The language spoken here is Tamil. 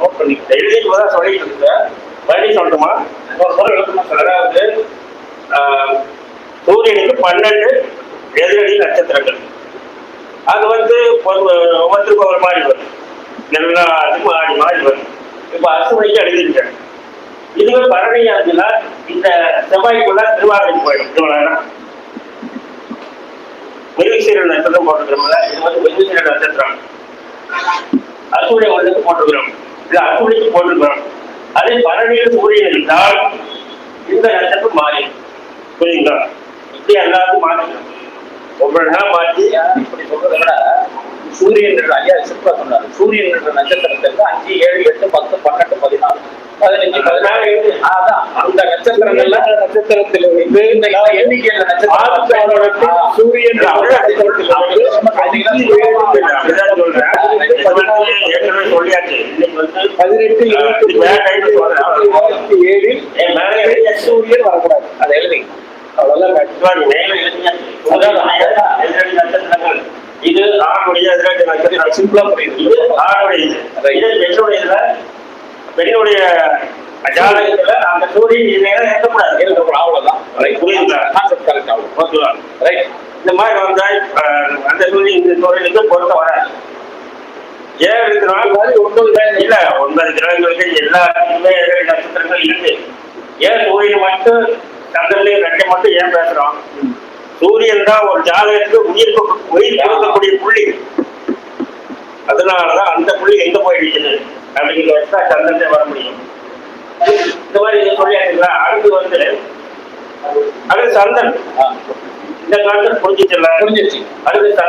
நோட் பண்ணிக்கிட்டேன் எழுதிட்டு தான் சொல்லிட்டு இருக்கேன் மறுபடியும் சொல்லட்டுமா? ஒரு முறை விளக்கமா சார் அதாவது சூரியனுக்கு பன்னெண்டு எதிரடி நட்சத்திரங்கள். அது வந்து ஒவ்வொருத்தருக்கும் ஒரு மாதிரி வரும். எல்லாத்துக்கும் ஆடி மாறி வரும். இப்போ அசுமணிக்கு எழுதிருக்கேன் இதுவே பரணியா இருந்துன்னா இந்த செவ்வாய்க்குள்ள திருவாரூருக்கு போயிடும். இவ்வளோ மிருகசீர நட்சத்திரம் போட்டுக்கிறோம்ல இது வந்து மிருகசீர நட்சத்திரம். அசூரிய ஒன்றுக்கு போட்டுக்கிறோம் இது அசூரிக்கு போட்டுக்கிறோம் அதே பரணியில் சூரியன் இருந்தால் இந்த நட்சத்திரம் மாறி. புரியுங்களா இப்படி எல்லாத்தையும் மாற்றிக்கணும். ஒவ்வொரு நாள் மாற்றி இப்படி சொல்றதை விட சூரியன் என்ற ஐயா சிம்பிளா சொன்னாரு. சூரியன் என்ற நட்சத்திரத்திற்கு அஞ்சு ஏழு எட்டு பத்து பன்னெண்டு பதினாலு பதினஞ்சு பதினாறு. அதான் அந்த நட்சத்திரங்கள்ல நட்சத்திரத்திலிருந்து சூரியன் சொல்லியாச்சு. பதினெட்டு இருபத்தி ஏழில். சூரியன் வரக்கூடாது. அதை எழுதி. அவ்வளவுதான். இது ஆணுடைய நட்சத்திரம். சிம்பிளா புரியுது. ஆணுடைய இது. பெண்ணுடையதுல பெண்ணுடைய ஜாதகத்துல அந்த சூரியன் இல்லைன்னா இருக்கக்கூடாது இருக்கக்கூடாது அவ்வளவுதான். புரியுதுங்களா? கான்செப்ட் கரெக்ட் ஓகேவா ரைட் இந்த மாதிரி வந்தா அஹ், அந்த சூரியன் இந்த சூரியனுக்கு பொருத்த வராது. ஏன் இருக்கிறனால மாதிரி ஒன்பது கிரகம்? இல்ல ஒன்பது கிரகங்களுக்கு எல்லாத்துக்குமே ஏழு நட்சத்திரங்கள் இருக்கு. ஏன் சூரியன் மட்டும் சந்திரனையும் ரெட்டை மட்டும் ஏன் பேசுறோம்? சூரியன் தான் ஒரு ஜாதகத்துக்கு உயிர் உயிர் கொடுக்கக்கூடிய புள்ளி. அதனாலதான் அந்த புள்ளி எங்க போய் இருக்குது அப்படின்னு வச்சா சந்திரனே வர முடியும். இந்த மாதிரி இதை சொல்லியாச்சுங்களா? அடுத்து வந்து அடுத்து சந்திரன் ஆ, இந்த காலத்துல புரிஞ்சிருச்சு. அடுத்து சந்திரன்